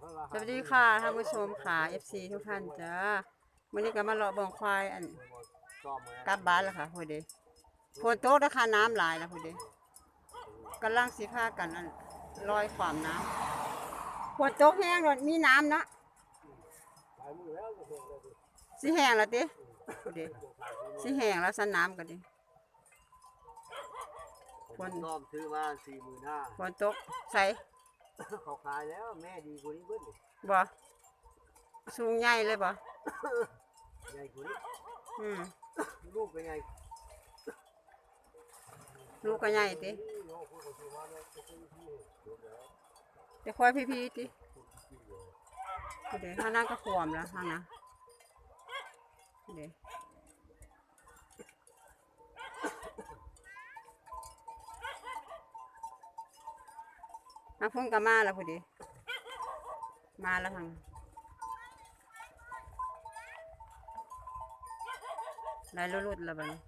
สวัสดีค่ะท่านผู้ชมค่ะ FC ทุกท่านจ้าวันนี้ก็มาเลาะบองควายอันกลับบ้านแล้วค่ะพอดีฝนตกราคาน้ำหลายแล้วพอดีกำลังสีผ้ากันอันลอยความน้ำฝนตกแห้งเลยมีน้ำเนาะสีแห้งแล้วติพอดีสีแห้งแล้วสันน้ำกันดิคนซ่อมซื้อมาสี่หมื่นห้าฝนตกใส่ เขาขายแล้วแม่ดีกว่านี้เบิ้ลบ่สูงใหญ่เลยบ่ใหญ่กว่านี้อืมลูกเป็นไงลูกก็ใหญ่ติเดี๋ยวค่อยพี่ๆติเดี๋ยวข้างหน้าก็ขวมแล้วข้างหน้าเดี๋ยว มาพุ่งกับมาแล้วพอดี มาแล้วทางลายรุดๆแล้วบัดนี้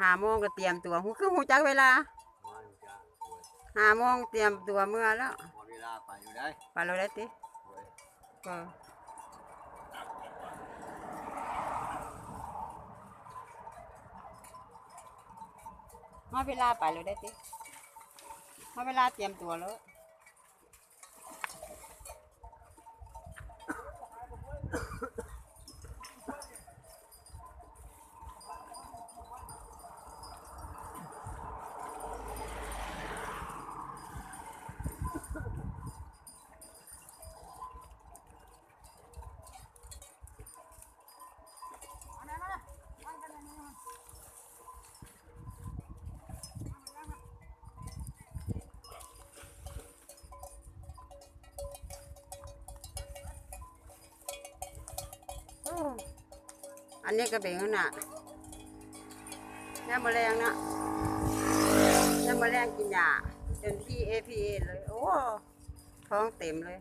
หาโมงก็เตรียมตัวหูคือหูจักเวลามาอยู่จ้าสวยหาโมงเตรียมตัวเมื่อแล้วหมดเวลาไปอยู่ได้ไปเราได้ติสวยก็ มาเวลาไปเราได้ติมาเวลาเตรียมตัวแล้ว อ้อันนี้ก็เป็นขนาดน้ำแมลงนะน้ำแมลงกินยาจนที่ APA เลย โอ้ท้องเต็มเลย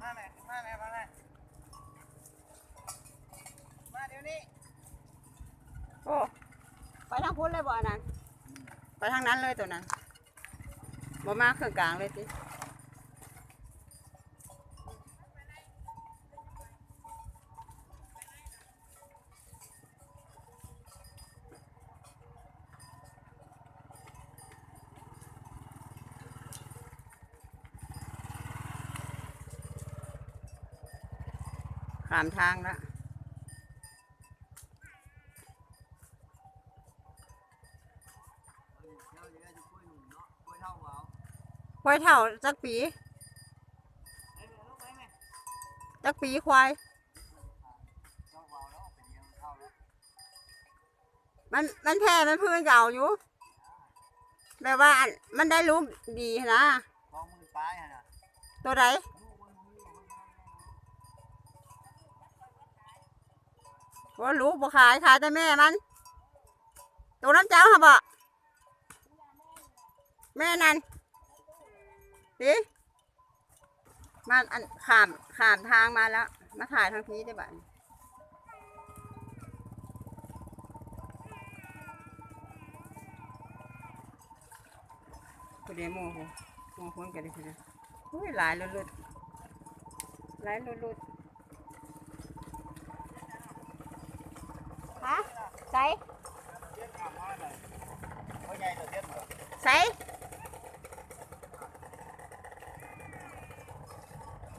มาแม่มาแม่มาแม่มาเดี๋ยวนี้ โอ้ ไปทางพุ้นเลยบ่อันนั้น ไปทางนั้นเลยตัวนั้นบ่มาเครื่องกลางเลยสิขามทางแล้ว ควายเท่าจักปีไอ้แม่ลูกไอ้แม่จักปีควายเท่าเปล่าแล้วเป็นยังเท่าแล้วมันมันแพ้มันพื้นเก่าอยู่แบบว่าอันมันได้ลูกดีนะสองหมื่นปลายฮะนะตัวไหนว่าลูกบ่ขายขายแต่แม่มัน ตัวน้ำเจ้าค่ะบ่แม่นั่น สิมันอันขามขามทางมาแล้ว มาถ่ายทางนี้ได้บ้านกูเดโมโหโมคนกันเลยนะอุ้ยหลายลุดๆหลายลุดๆฮะใส่ใส่